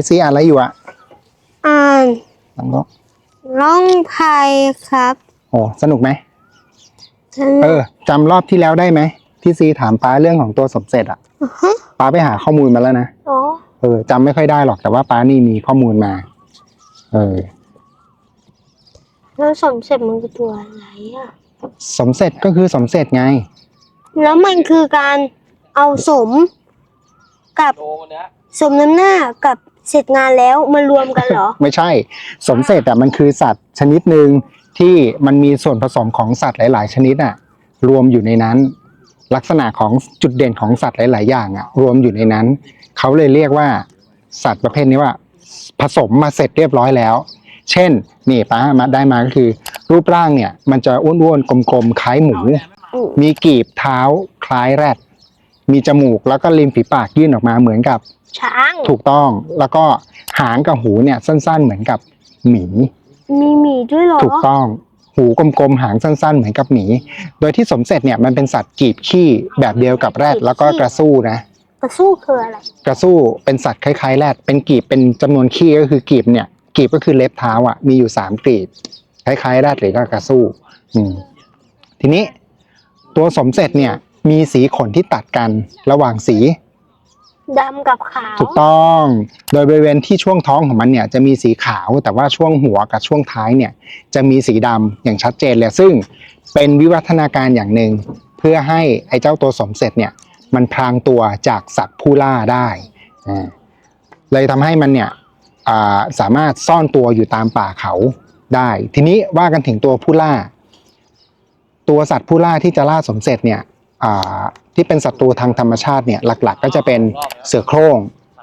พี่ซีอ่านอะไรอยู่อะอ่านน้องก็ร้องไพครับโอ้สนุกไหมฉันเออจำรอบที่แล้วได้ไหมพี่ซีถามป้าเรื่องของตัวสมเสร็จอะอฮะป้าไปหาข้อมูลมาแล้วนะอ๋อเออจำไม่ค่อยได้หรอกแต่ว่าป้านี่มีข้อมูลมา เออ แล้วสมเสร็จมันคือตัวอะไรอะ สมเสร็จก็คือสมเสร็จไง แล้วมันคือการเอาสมกับสมน้ำหน้ากับ เสร็จงานแล้วมารวมกันเหรอ ไม่ใช่ สมเสร็จอะมันคือสัตว์ชนิดหนึ่งที่มันมีส่วนผสมของสัตว์หลาย ๆ ชนิดอะรวมอยู่ในนั้น ลักษณะของจุดเด่นของสัตว์หลาย ๆ อย่างอะรวมอยู่ในนั้น เขาเลยเรียกว่า สัตว์ประเภทนี้ว่า ผสมมาเสร็จเรียบร้อยแล้ว เช่น นี่ป้ามาได้มาก็คือ รูปร่างเนี่ย มันจะอ้วนๆกลมๆคล้ายหมูอืมมีกีบเท้าคล้ายแรดมีจมูกแล้วก็ริมฝีปากยื่นออกมาเหมือนกับ ช้างถูกต้องแล้วก็หางกับหูเนี่ยสั้น ๆ เหมือนกับหมี มีหมีด้วยเหรอ ถูกต้องหูกลมๆหางสั้น ๆ เหมือนกับหมี โดยที่สมเสร็จเนี่ยมันเป็นสัตว์กีบขี้แบบเดียวกับแรดแล้วก็กระสู้นะกระสู้คืออะไร กระสู้เป็นสัตว์คล้ายๆแรดเป็นกีบเป็นจำนวนขี้ก็คือกีบเนี่ยกีบก็คือเล็บเท้าอะมีอยู่สามกีบคล้ายๆแรดหรือก็กระสู้ อืมทีนี้ตัวสมเสร็จเนี่ยมีสีขนที่ตัดกันระหว่างสี ดำกับขาวถูกต้อง โดยบริเวณที่ช่วงท้องของมันเนี่ยจะมีสีขาว แต่ว่าช่วงหัวกับช่วงท้ายเนี่ยจะมีสีดำอย่างชัดเจนเลยซึ่งเป็นวิวัฒนาการอย่างหนึ่งเพื่อให้ไอ้เจ้าตัวสมเสร็จเนี่ยมันพรางตัวจากสัตว์ผู้ล่าได้อ่าเลยทำให้มันเนี่ยอ่าสามารถซ่อนตัวอยู่ตามป่าเขาได้ ทีนี้ว่ากันถึงตัวผู้ล่า ตัวสัตว์ผู้ล่าที่จะล่าสมเสร็จเนี่ย ที่เป็นศัตรูทางธรรมชาติเนี่ยหลักๆ ก็จะเป็นเสือโคร่ง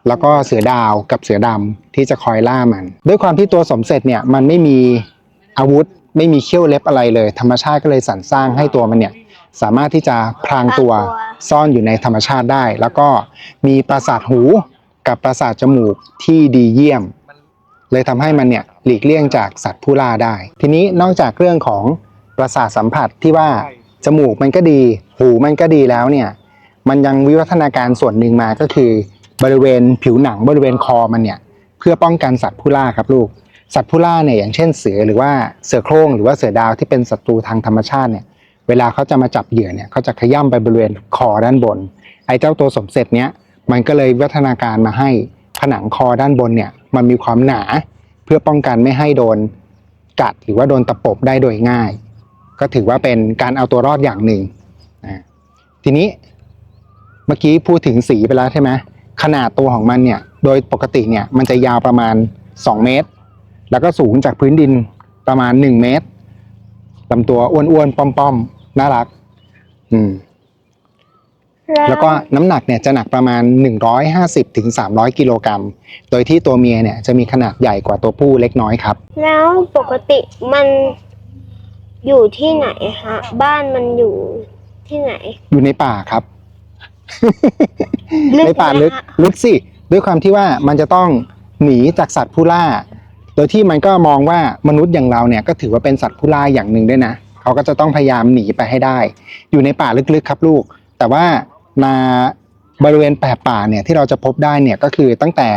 แล้วก็เสือดาวกับเสือดำที่จะคอยล่ามัน ด้วยความที่ตัวสมเสร็จเนี่ยมันไม่มีอาวุธไม่มีเขี้ยวเล็บอะไรเลย ธรรมชาติก็เลยสรรสร้างให้ตัวมันเนี่ยสามารถที่จะพรางตัวซ่อนอยู่ในธรรมชาติได้ แล้วก็มีประสาทหูกับประสาทจมูกที่ดีเยี่ยม เลยทำให้มันเนี่ยหลีกเลี่ยงจากสัตว์ผู้ล่าได้ ทีนี้นอกจากเรื่องของประสาทสัมผัสที่ว่า จมูกมันก็ดี หูมันก็ดีแล้วเนี่ย มันยังวิวัฒนาการส่วนหนึ่งมาก็คือบริเวณผิวหนังบริเวณคอมันเนี่ย เพื่อป้องกันสัตว์ผู้ล่าครับลูก สัตว์ผู้ล่าเนี่ยอย่างเช่นเสือหรือว่าเสือโคร่งหรือว่าเสือดาวที่เป็นศัตรูทางธรรมชาติเนี่ย เวลาเขาจะมาจับเหยื่อเนี่ยเขาจะขย้ำไปบริเวณคอด้านบน ไอ้เจ้าตัวสมเสร็จเนี้ยมันก็เลยวิวัฒนาการมาให้ผนังคอด้านบนเนี่ยมันมีความหนา เพื่อป้องกันไม่ให้โดนกัดหรือว่าโดนตะปบได้โดยง่าย ก็ถือว่าเป็นการเอาตัวรอดอย่างหนึ่งอ่าทีนี้เมื่อกี้พูดถึงสีไปแล้วใช่ไหมขนาดตัวของมันเนี่ยโดยปกติเนี่ยมันจะยาวประมาณ 2 เมตร แล้วก็สูงจากพื้นดินประมาณ 1 เมตรลำตัวอ้วนๆป้อมๆน่ารัก อืม แล้วก็น้ำหนักเนี่ยจะหนักประมาณ 150ถึง300 กิโลกรัม โดยที่ตัวเมียเนี่ยจะมีขนาดใหญ่กว่าตัวผู้เล็กน้อยครับ แล้วปกติมัน อยู่ที่ไหนฮะ บ้านมันอยู่ที่ไหน อยู่ในป่าครับ ลึกในป่าลึกนะฮะ ลึกสิ ด้วยความที่ว่ามันจะต้องหนีจากสัตว์ผู้ล่า โดยที่มันก็มองว่ามนุษย์อย่างเราเนี่ยก็ถือว่าเป็นสัตว์ผู้ล่าอย่างหนึ่งด้วยนะ เขาก็จะต้องพยายามหนีไปให้ได้ อยู่ในป่าลึกๆครับลูก แต่ว่านาบริเวณแปบป่าเนี่ยที่เราจะพบได้เนี่ยก็คือตั้งแต่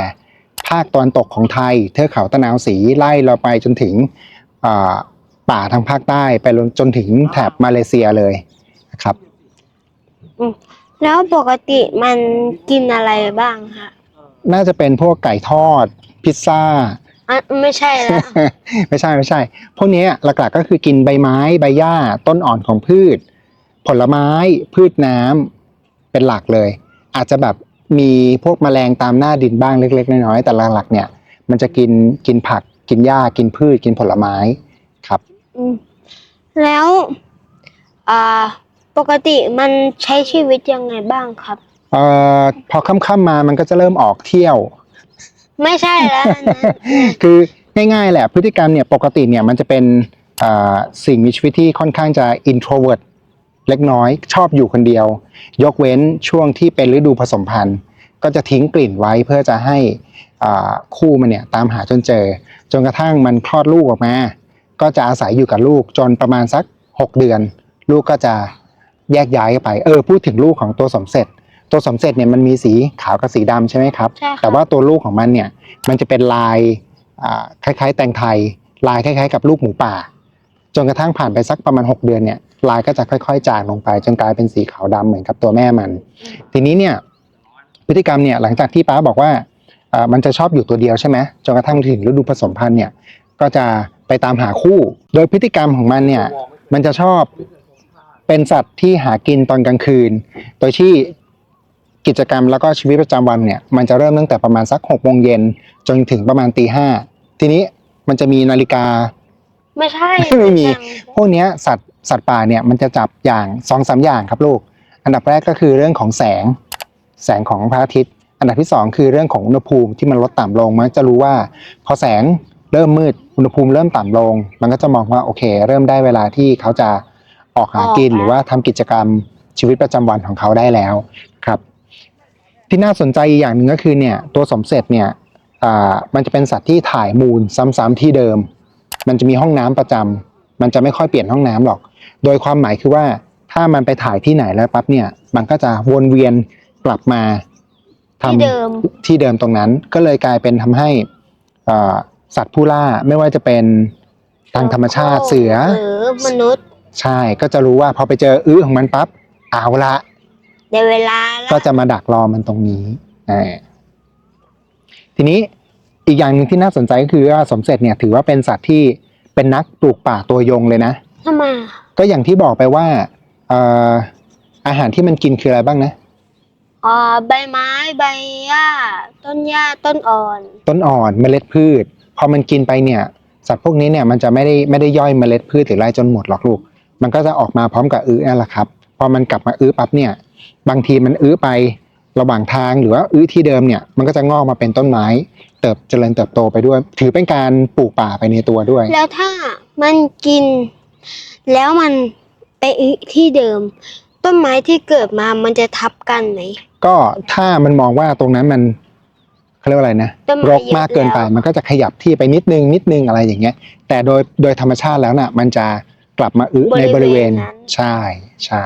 ภาคตอนตกของไทย เทือกเขาตะนาวศรีไล่เราไปจนถึงอ่า ป่าทางภาคใต้ไปจนถึงแถบมาเลเซียเลยนะครับ แล้วปกติมันกินอะไรบ้างฮะน่าจะเป็นพวกไก่ทอด พิซซ่าอะไม่ใช่แล้ว ไม่ใช่ไม่ใช่ พวกเนี้ยหลักๆก็คือกินใบไม้ใบหญ้าต้นอ่อนของพืช ผลไม้พืชน้ำเป็นหลักเลย อาจจะแบบมีพวกแมลงตามหน้าดินบ้างเล็ก ๆ น้อยๆแต่หลักๆเนี่ย มันจะกินกินผักกินหญ้ากินพืชกินผลไม้ครับ อืมแล้วอ่าปกติมันใช้ชีวิตยังไงบ้างครับ เอ่อพอค่ำๆมามันก็จะเริ่มออกเที่ยว ไม่ใช่แล้วอันนั้นคือง่ายๆแหละพฤติกรรมเนี่ยปกติเนี่ยมันจะเป็นอ่าสิ่งมีชีวิตที่ค่อนข้างจะ introvert เล็กน้อย ชอบอยู่คนเดียว ยกเว้นช่วงที่เป็นฤดูผสมพันธุ์ ก็จะทิ้งกลิ่นไว้เพื่อจะให้อ่าคู่มันเนี่ยตามหาจนเจอ จนกระทั่งมันคลอดลูกออกมา ก็จะอาศัยอยู่กับลูกจนประมาณสัก 6 เดือน ลูกก็จะแยกย้ายไปเออพูดถึงลูกของตัวสมเสร็จ ตัวสมเสร็จเนี่ยมันมีสีขาวกับสีดำใช่ไหมครับใช่ค่ะแต่ว่าตัวลูกของมันเนี่ยมันจะเป็นลายอ่าคล้าย ๆ แตงไทย ลายคล้าย ๆ กับลูกหมูป่า จนกระทั่งผ่านไปสักประมาณ 6 เดือนเนี่ยลายก็จะค่อย ๆ จางลงไป จนกลายเป็นสีขาวดำเหมือนกับตัวแม่มัน ทีนี้เนี่ยพฤติกรรมเนี่ยหลังจากที่ป้าบอกว่าเอ่อมันจะชอบอยู่ตัวเดียวใช่ไหมจนกระทั่งถึงฤดูผสมพันธุ์เนี่ยก็จะ ไปตามหาคู่ โดยพฤติกรรมของมันเนี่ย มันจะชอบเป็นสัตว์ที่หากินตอนกลางคืน โดยที่กิจกรรมแล้วก็ชีวิตประจำวันเนี่ย มันจะเริ่มตั้งแต่ประมาณสักหกโมงเย็นจนถึงประมาณตีห้าทีนี้มันจะมีนาฬิกา ไม่ใช่ไม่มียังพวกเนี้ยสัตว์สัตว์ป่าเนี่ยมันจะจับอย่างสองสามอย่างครับลูก อันดับแรกก็คือเรื่องของแสง แสงของพระอาทิตย์ อันดับที่สองคือเรื่องของอุณหภูมิที่มันลดต่ำลงมันจะรู้ว่า พอแสง เริ่มมืดอุณหภูมิเริ่มต่ำลง มันก็จะมองว่าโอเค เริ่มได้เวลาที่เขาจะออกหากินหรือว่าทำกิจกรรมชีวิตประจำวันของเขาได้แล้วครับ ที่น่าสนใจอีกอย่างหนึ่งก็คือเนี่ยตัวสมเสร็จเนี่ยอ่ามันจะเป็นสัตว์ที่ถ่ายมูลซ้ำๆที่เดิม มันจะมีห้องน้ำประจำมันจะไม่ค่อยเปลี่ยนห้องน้ำหรอก โดยความหมายคือว่าถ้ามันไปถ่ายที่ไหนแล้วปั๊บเนี่ย มันก็จะวนเวียนกลับมาทำที่เดิมที่เดิมตรงนั้น ก็เลยกลายเป็นทำให้อ่า สัตว์ผู้ล่าไม่ว่าจะเป็นทางธรรมชาติเสือ หรือมนุษย์ใช่ก็จะรู้ว่าพอไปเจออื้อของมันปั๊บเอาละในเวลาละก็จะมาดักรอมันตรงนี้อ่าทีนี้อีกอย่างหนึ่งที่น่าสนใจก็คือว่าสมเสร็จเนี่ยถือว่าเป็นสัตว์ที่เป็นนักปลูกป่าตัวยงเลยนะทำไมก็อย่างที่บอกไปว่าเอ่ออาหารที่มันกินคืออะไรบ้างนะ อ่าใบไม้ใบหญ้าต้นหญ้าต้นอ่อน ต้นอ่อนเมล็ดพืช พอมันกินไปเนี่ยสัตว์พวกนี้เนี่ยมันจะไม่ได้ไม่ได้ย่อยเมล็ดพืชหรืออะไรจนหมดหรอกลูก มันก็จะออกมาพร้อมกับอื้อนั่นแหละครับ พอมันกลับมาอื้อปั๊บเนี่ยบางทีมันอื้อไประหว่างทางหรือว่าอื้อที่เดิมเนี่ยมันก็จะงอกมาเป็นต้นไม้ เติบเจริญเติบโตไปด้วย ถือเป็นการปลูกป่าไปในตัวด้วย แล้วถ้ามันกิน แล้วมันไปอึที่เดิม ต้นไม้ที่เกิดมามันจะทับกันไหมก็ถ้ามันมองว่าตรงนั้นมัน เขาเรียกว่าอะไรนะต้นไม้รกมากเกินไปเยอะแล้วมันก็จะขยับที่ไปนิดนึงนิดนึงอะไรอย่างเงี้ย แต่โดยโดยธรรมชาติแล้วน่ะ มันจะกลับมาอึในบริเวณนั้น ใช่ใช่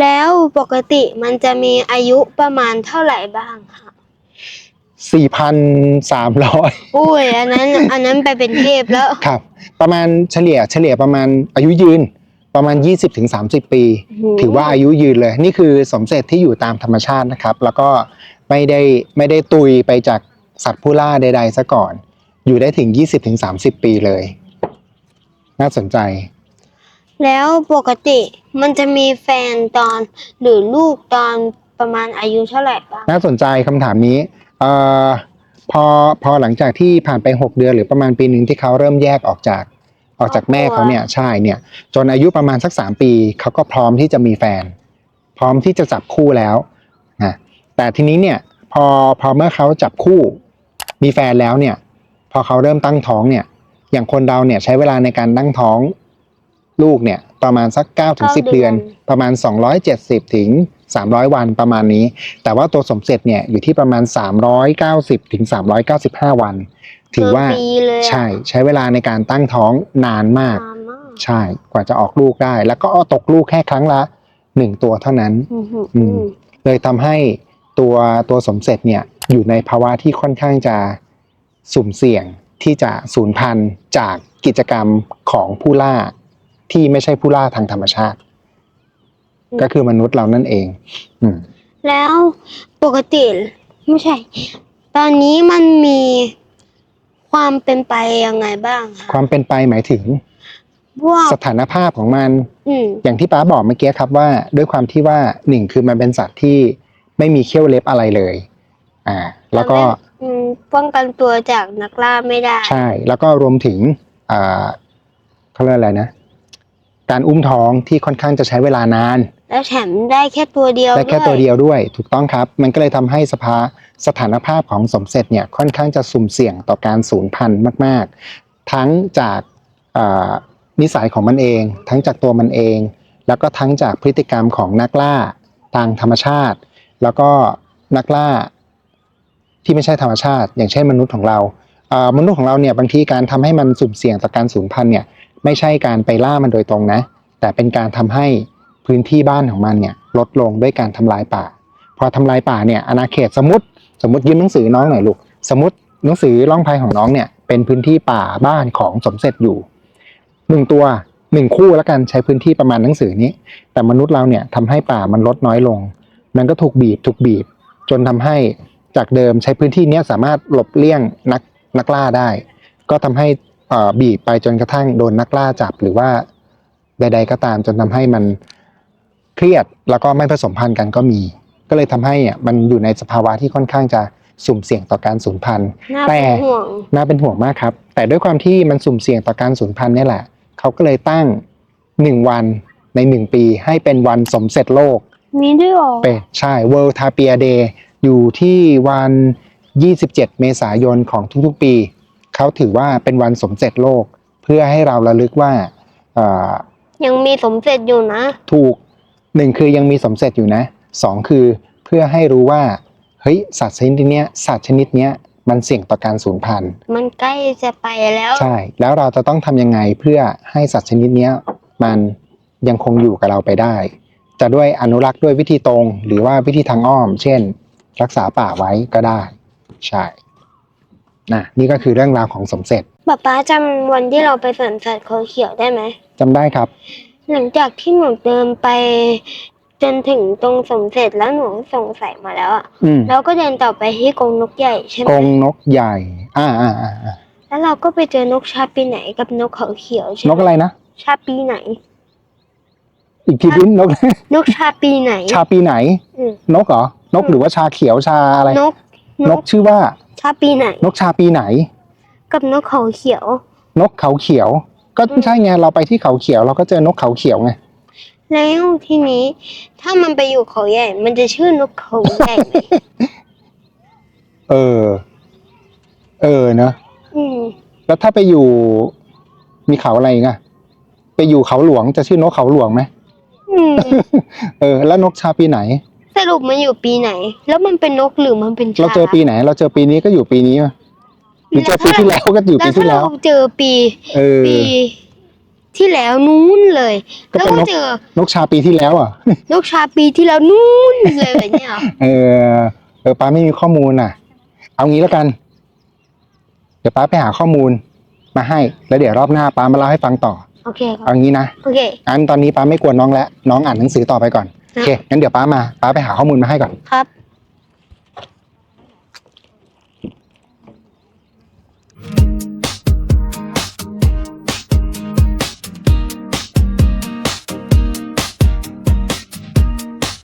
แล้วปกติมันจะมีอายุประมาณเท่าไหร่บ้างคะสี่พันสามร้อย อุ้ยอันนั้น อันนั้นไปเป็นเทพแล้ว ครับ ประมาณเฉลี่ยเฉลี่ยประมาณอายุยืนประมาณ 20-30ถึง30ปี ถือว่าอายุยืนเลย นี่คือสมเสร็จที่อยู่ตามธรรมชาตินะครับ แล้วก็ ไม่ได้ไม่ได้ตุยไปจากสัตว์ผู้ล่าใดๆซะก่อน อยู่ได้ถึง 20-30ถึง30 ปีเลย น่าสนใจ แล้วปกติมันจะมีแฟนตอนหรือลูกตอนประมาณอายุเท่าไหร่บ้างน่าสนใจคำถามนี้เอ่อพอพอหลังจากที่ผ่านไป 6 เดือนหรือประมาณปีหนึ่งที่เขาเริ่มแยกออกจากออกจากแม่เขาเนี่ยใช่เนี่ย จนอายุประมาณสัก 3 ปีเขาก็พร้อมที่จะมีแฟน พร้อมที่จะจับคู่แล้วนะ แต่ทีนี้เนี่ยพอพอเมื่อเขาจับคู่มีแฟนแล้วเนี่ยพอเขาเริ่มตั้งท้องเนี่ยอย่างคนเราเนี่ยใช้เวลาในการตั้งท้องลูกเนี่ยประมาณสัก9ถึง10เดือน ประมาณ 270 ถึง 300 วันประมาณนี้ แต่ว่าตัวสมเสร็จเนี่ยอยู่ที่ประมาณ 390 ถึง 395 วัน ถือว่าเกินปีเลยอะใช่ใช้เวลาในการตั้งท้องนานมากนานมาก ใช่กว่าจะออกลูกได้ แล้วก็ตกลูกแค่ครั้งละหนึ่งตัวเท่านั้นอือหืออือืมมเลยทำให้ ตัวตัวสมเสร็จเนี่ยอยู่ในภาวะที่ค่อนข้างจะสุ่มเสี่ยงที่จะสูญพันธุ์จากกิจกรรมของผู้ล่าที่ไม่ใช่ผู้ล่าทางธรรมชาติ ก็คือมนุษย์เรานั่นเอง อืม แล้วปกติไม่ใช่ ตอนนี้มันมีความเป็นไปยังไงบ้างคะความเป็นไปหมายถึงพวกสถานภาพของมัน อืม อย่างที่ป้าบอกเมื่อกี้ครับว่า ด้วยความที่ว่าหนึ่งคือมันเป็นสัตว์ที่ ไม่มีเขี้ยวเล็บอะไรเลย อ่า แล้วก็อืมป้องกันตัวจากนักล่าไม่ได้ ใช่ แล้วก็รวมถึงอ่าเขาเรียกอะไรนะ การอุ้มท้องที่ค่อนข้างจะใช้เวลานาน แล้วแถมได้แค่ตัวเดียวได้แค่ด้วยตัวเดียวด้วย ถูกต้องครับ มันก็เลยทำให้สภาสถานภาพของสมเสร็จเนี่ยค่อนข้างจะสุ่มเสี่ยงต่อการสูญพันธุ์มาก ๆ ทั้งจากอ่านิสัยของมันเอง ทั้งจากตัวมันเอง แล้วก็ทั้งจากพฤติกรรมของนักล่าทางธรรมชาติ แล้วก็นักล่าที่ไม่ใช่ธรรมชาติ อย่างเช่นมนุษย์ของเรามนุษย์ของเราเนี่ยบางทีการทำให้มันสุ่มเสี่ยงต่อการสูญพันธุ์เนี่ยไม่ใช่การไปล่ามันโดยตรงนะ แต่เป็นการทำให้พื้นที่บ้านของมันเนี่ยลดลงด้วยการทำลายป่า พอทำลายป่าเนี่ยอาณาเขตสมมติสมมติยืมหนังสือน้องหน่อยลูกสมมติหนังสือล่องภัยของน้องเนี่ยเป็นพื้นที่ป่าบ้านของสมเสร็จอยู่หนึ่งตัวหนึ่งคู่แล้วกันใช้พื้นที่ประมาณหนังสือนี้ แต่มนุษย์เราเนี่ยทำให้ป่ามันลดน้อยลง มันก็ถูกบีบถูกบีบ จนทำให้จากเดิมใช้พื้นที่เนี้ยสามารถหลบเลี่ยงนักนักล่าได้ ก็ทำให้เอ่อบีบไปจนกระทั่งโดนนักล่าจับหรือว่าใด ๆ ก็ตามจนทำให้มันเครียดแล้วก็ไม่ผสมพันธุ์กันก็มี ก็เลยทำให้อะมันอยู่ในสภาวะที่ค่อนข้างจะสุ่มเสี่ยงต่อการสูญพันธุ์น่าแต่เป็นห่วงน่าเป็นห่วงมากครับ แต่ด้วยความที่มันสุ่มเสี่ยงต่อการสูญพันธุ์เนี่ยแหละ เขาก็เลยตั้งหนึ่งวันในหนึ่งปีให้เป็นวันสมเสร็จโลก มีด้วยเหรอเป็นใช่ World Tapir Day อยู่ที่วัน 27 เมษายนของทุกๆปี เขาถือว่าเป็นวันสมเสร็จโลก เพื่อให้เราระลึกว่าเอ่อยังมีสมเสร็จอยู่นะ ถูกหนึ่งคือยังมีสมเสร็จอยู่นะสองคือเพื่อให้รู้ว่าเฮ้ยสัตว์ชนิดเนี้ยสัตว์ชนิดเนี้ยมันเสี่ยงต่อการสูญพันธุ์ มันใกล้จะไปแล้ว ใช่ แล้วเราจะต้องทำยังไงเพื่อให้สัตว์ชนิดเนี้ยมันยังคงอยู่กับเราไปได้ จะด้วยอนุรักษ์ด้วยวิธีตรง หรือว่าวิธีทางอ้อม เช่น รักษาป่าไว้ก็ได้ ใช่นะนี่ก็คือเรื่องราวของสมเสร็จป๊าป๊าจำวันที่เราไปสวนสัตว์เขาเขียวได้ไหมจำได้ครับ หลังจากที่หนูเดินไป จนถึงตรงสมเสร็จแล้วหนูสงสัยมาแล้วอะอืมแล้วก็เดินต่อไปที่กรงนกใหญ่ใช่ไหกมรงนกใหญ่ อ่าอ่าอ่าอ่าแล้วเราก็ไปเจอนกชาปีไหนกับนกเขาเขียวใช่ไหมนกอะไรนะ ชาปีไหน อีกทีดิ้นนก นกชาปีไหน ชาปีไหน อืม นกเหรอนกหรือว่าชาเขียวชาอะไร นกนกชื่อว่า ชาปีไหน นกชาปีไหน กับนกเขาเขียว นกเขาเขียว ก็ใช่ไงเราไปที่เขาเขียว เราก็เจอนกเขาเขียวไงแล้วทีนี้ ถ้ามันไปอยู่เขาใหญ่ มันจะชื่อนกเขาใหญ่ไหม เออ เออเนอะอืมแล้วถ้าไปอยู่ มีเขาอะไรอีกอะไปอยู่เขาหลวงจะชื่อนกเขาหลวงไหม อืมเออ แล้วนกชาปีไหน สรุปมันอยู่ปีไหน แล้วมันเป็นนกหรือมันเป็นชาเราเจอปีไหน เราเจอปีนี้ก็อยู่ปีนี้อะหรือเจอปีที่แล้วก็อยู่ปีที่แล้วถ้าเราเจอปีเออปีที่แล้วนู้นเลยก็แล้วเป็นก็นกเจอนกชาปีที่แล้วอะ นกชาปีที่แล้วนู้นเลยแบบเนี้ยเหรอเออเออป้าไม่มีข้อมูลน่ะ เอางี้แล้วกัน เดี๋ยวป้าไปหาข้อมูลมาให้ แล้วเดี๋ยวรอบหน้าป้ามาเล่าให้ฟังต่อ โอเคครับ เอางี้นะโอเค งั้นตอนนี้ป้าไม่กวนน้องแล้วน้องอ่านหนังสือต่อไปก่อน โอเค งั้นเดี๋ยวป้ามา ป้าไปหาข้อมูลมาให้ก่อน ครับ